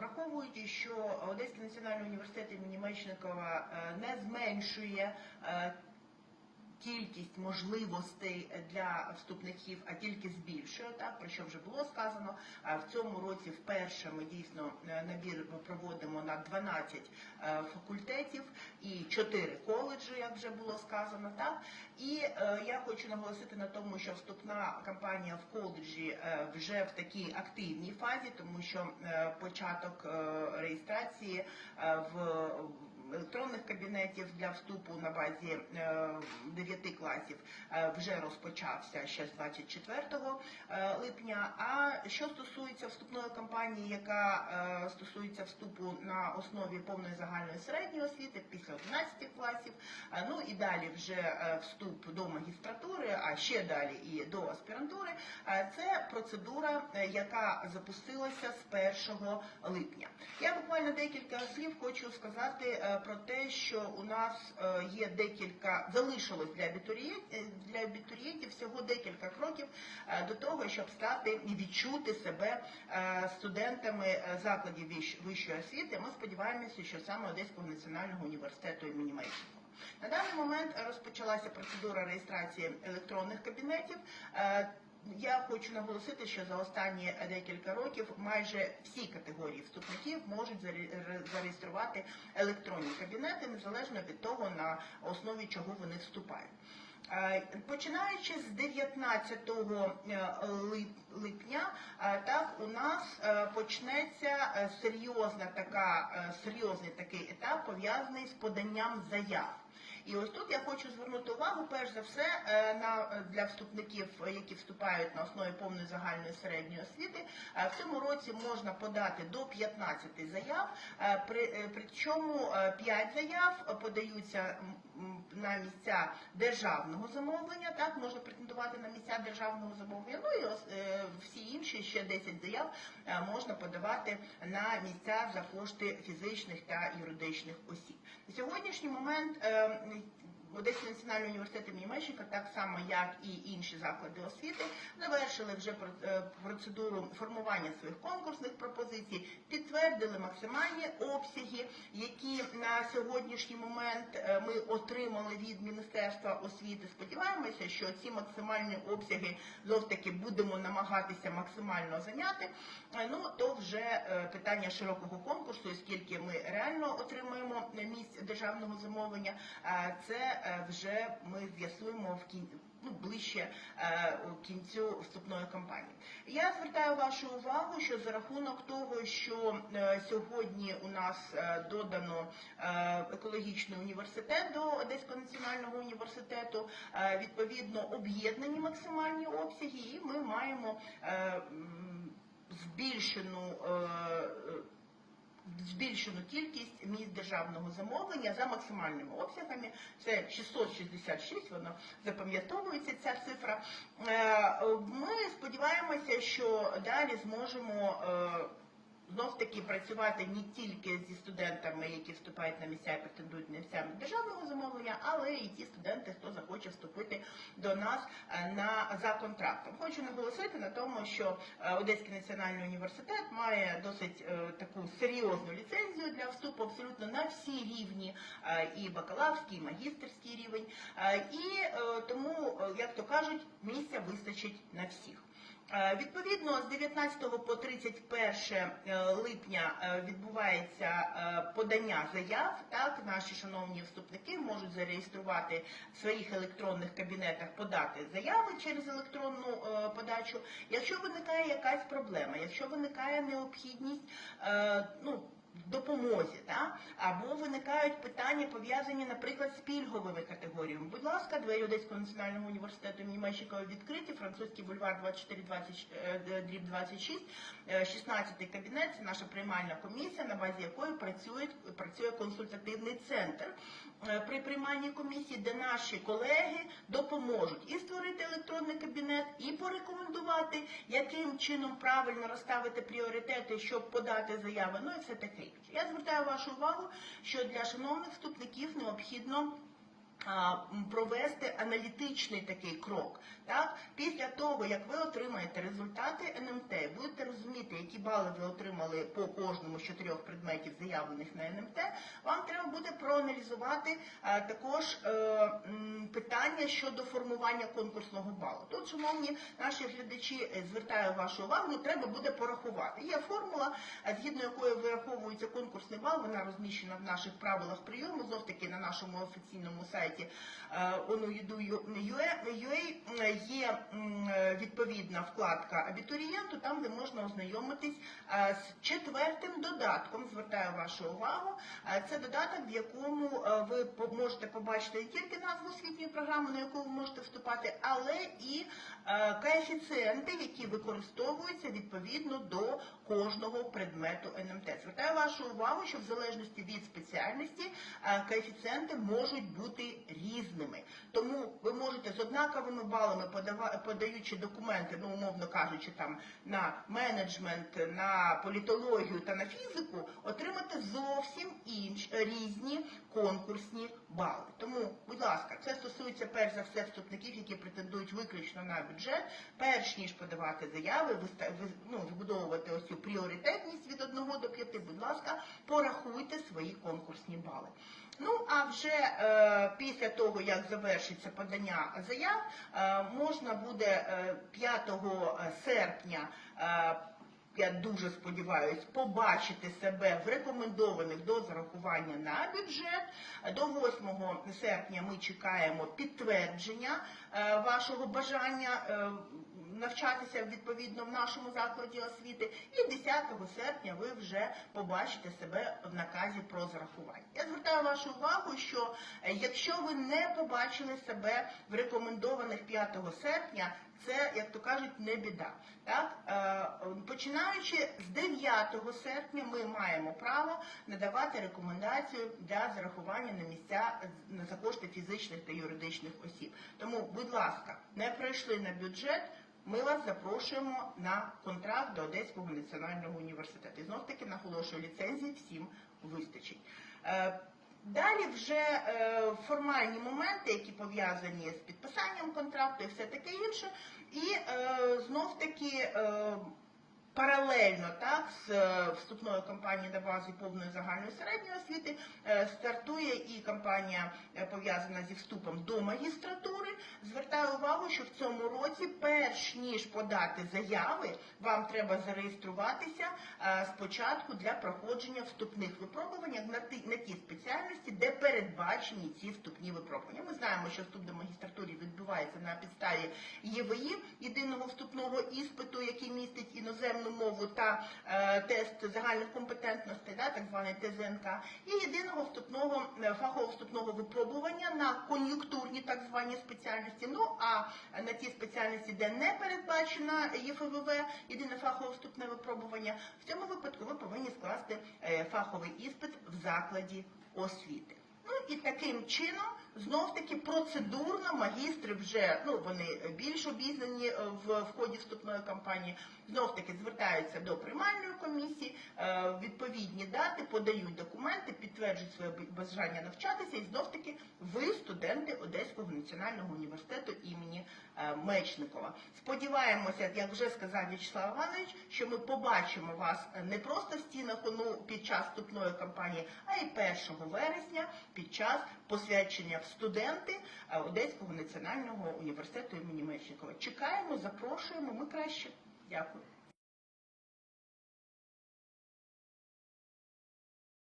враховуючи, що Одеський національний університет імені Мечникова е, не зменшує е, кількість можливостей для вступників, а тільки збільшує, так про що вже було сказано. В цьому році вперше ми дійсно е, набір проводимо на 12 е, факультетів і 4 коледжі, як вже було сказано. Так і е, я хочу наголосити на тому, що вступна кампанія в коледжі вже в такій активній фазі, тому що початок реєстрації в електронних кабінетів для вступу на базі е, 9 класів е, вже розпочався ще з 24 е, липня. А що стосується вступної кампанії, яка стосується вступу на основі повної загальної середньої освіти після 11 класів, ну і далі вже вступ до магістратури, а ще далі і до аспірантури, це процедура, яка запустилася з 1 липня. Я буквально декілька слів хочу сказати про те, що у нас е, є декілька залишилось для абітурієнтів для абітурієнтів всього декілька кроків е, до того, щоб стати і відчути себе е, студентами е, закладів вищ- вищої освіти. Ми сподіваємося, що саме Одеського національного університету імені Мечникова. На даний момент розпочалася процедура реєстрації електронних кабінетів. Е, я хочу наголосити, що за останні декілька років майже всі категорії вступників можуть заре- зареєструвати електронні кабінети, незалежно від того, на основі чого вони вступають. Е, Починаючи з 19 липня, е, так у нас е, почнеться е, серйозна така, е, серйозний такий етап пов'язаний з поданням заяв. І ось тут я хочу звернути увагу, перш за все, е, на для вступників, е, які вступають на основі повної загальної середньої освіти. Е, В цьому році можна подати до 15 заяв, е, при е, причому 5 заяв подаються на місця державного замовлення. Так можна претендувати на місця державного замовлення. Ну і е, всі інші ще 10 заяв е, можна подавати на місця за кошти фізичних та юридичних осіб. На сьогоднішній момент е, Одеський національний університет імені Мечника, так само як і інші заклади освіти, завершили вже е, процедуру формування своїх конкурсних пропозицій, підтвердили максимальні обсяги, які на сьогоднішній момент е, ми отримали від Міністерства освіти. Сподіваємося, що ці максимальні обсяги знов таки будемо намагатися максимально зайняти. Е, Ну то вже питання широкого конкурсу, скільки ми реально отримаємо місць державного замовлення, це вже ми з'ясуємо в кін... ну, ближче е, кінцю вступної кампанії. Я звертаю вашу увагу, що за рахунок того, що е, сьогодні у нас е, додано е, екологічний університет до Одеського національного університету, е, відповідно об'єднані максимальні обсяги, і ми маємо е, збільшену. Е, е, збільшену кількість місць державного замовлення за максимальними обсягами. Це 666, воно запам'ятовується ця цифра. Е, Ми сподіваємося, що далі зможемо. Знов таки працювати не тільки зі студентами, які вступають на місця і претендують на місця державного замовлення, але і ті студенти, хто захоче вступити до нас е, на за контрактом. Хочу наголосити на тому, що е, Одеський національний університет має досить е, таку серйозну ліцензію для вступу абсолютно на всі рівні, і бакалаврський, і магістерський рівень. І тому, як то кажуть, місця вистачить на всіх. Е, Відповідно, з 19 по 31 е, липня е, відбувається подання заяв. Так, наші шановні вступники можуть зареєструвати в своїх електронних кабінетах, подати заяви через електронну подачу. Якщо виникає якась проблема, якщо виникає необхідність, ну допомозі, та? або виникають питання пов'язані, наприклад, з пільговими категоріями. Будь ласка, двері Одеського національного університету імені відкриті, французький бульвар 2420 е, дріб 26, е, 16 кабінет, це наша приймальна комісія, на базі якої працює, працює консультативний центр е, при приймальній комісії, де наші колеги допоможуть і створити електронний кабінет, і порекомендувати, яким чином правильно розставити пріоритети, щоб подати заяви, ну і все таке інше. Я звертаю вашу увагу, що для шановних вступників необхідно провести аналітичний такий крок. Так? Після того, як ви отримаєте результати НМТ, будете розуміти, які бали ви отримали по кожному з чотирьох предметів, заявлених на НМТ, вам треба буде проаналізувати також е, питання щодо формування конкурсного балу. Тут, шановні наші глядачі, е, звертаю вашу увагу, треба буде порахувати. Є формула, е, згідно якої вираховується конкурсний бал, вона розміщена в наших правилах прийому, знов таки на нашому офіційному сайті е, ONU.ua є е, відповідна вкладка абітурієнту, там де можна ознайомитись е, з четвертим додатком. Звертаю вашу увагу. Е, Це додаток, в якому е, ви можете побачити не тільки назву освітньої програми, на яку ви можете вступати, але і е, коефіцієнти, які використовуються відповідно до кожного предмету НМТ. Звертаю вашу увагу, що в залежності від спеціальності е, коефіцієнти можуть бути різними. Тому ви можете з однаковими балами подаючи документи, ну умовно кажучи, там на менеджмент, на політологію та на фізику, отримати зовсім інші різні конкурсні бали. Тому, будь ласка, це стосується перш за все вступників, які претендують виключно на бюджет. Перш ніж подавати заяви, ну, вибудовувати ось цю пріоритетність від 1 до 5, будь ласка, порахуйте свої конкурсні бали. Ну а вже е, після того, як завершиться подання заяв, е, можна буде е, 5 серпня. Е, я дуже сподіваюся, побачити себе в рекомендованих до зарахування на бюджет. До 8 серпня ми чекаємо підтвердження е, вашого бажання е, навчатися відповідно в нашому закладі освіти. І 10 серпня ви вже побачите себе в наказі про зарахування. Я звертаю вашу увагу, що е, якщо ви не побачили себе в рекомендованих 5 серпня, це, як то кажуть, не біда. Так? Е, Починаючи з 9 серпня ми маємо право надавати рекомендацію для зарахування на місця з- за кошти фізичних та юридичних осіб. Тому, будь ласка, не прийшли на бюджет. Ми вас запрошуємо на контракт до Одеського національного університету. І знов таки наголошую, ліцензії всім вистачить. Е, Далі вже е, формальні моменти, які пов'язані з підписанням контракту і все таке інше. І е, знов таки паралельно так, з вступною кампанією до бази повної загальної середньої освіти стартує і кампанія пов'язана зі вступом до магістратури. Що в цьому році, перш ніж подати заяви, вам треба зареєструватися е, спочатку для проходження вступних випробувань на ті спеціальності, де передбачені ці вступні випробування. Ми знаємо, що вступ до магістратури відбувається на підставі ЄВІ, єдиного вступного іспиту, який містить іноземну мову та е, тест загальних компетентностей, так званий ТЗНК, і єдиного вступного е, фахового вступного випробування на кон'юнктурні так звані спеціальності. Ну а на ті спеціальності, де не передбачена ЄФВВ, єдине фахове вступне випробування, в цьому випадку ви повинні скласти е, фаховий іспит в закладі освіти. Ну і таким чином знов таки процедурно магістри вже ну вони більш обізнані е, в, в ході вступної кампанії. Знов таки звертаються до приймальної комісії, е, відповідні дати, подають документи, підтверджують своє бажання навчатися, і знов таки ви студенти Одеського національного університету імені е, Мечникова. Сподіваємося, як вже сказав В'ячеслав Іванович, що ми побачимо вас не просто в стінах ОНУ під час вступної кампанії, а й 1 вересня під час посвячення в студенти Одеського національного університету імені Мечникова. Чекаємо, запрошуємо, ми краще. Дякую.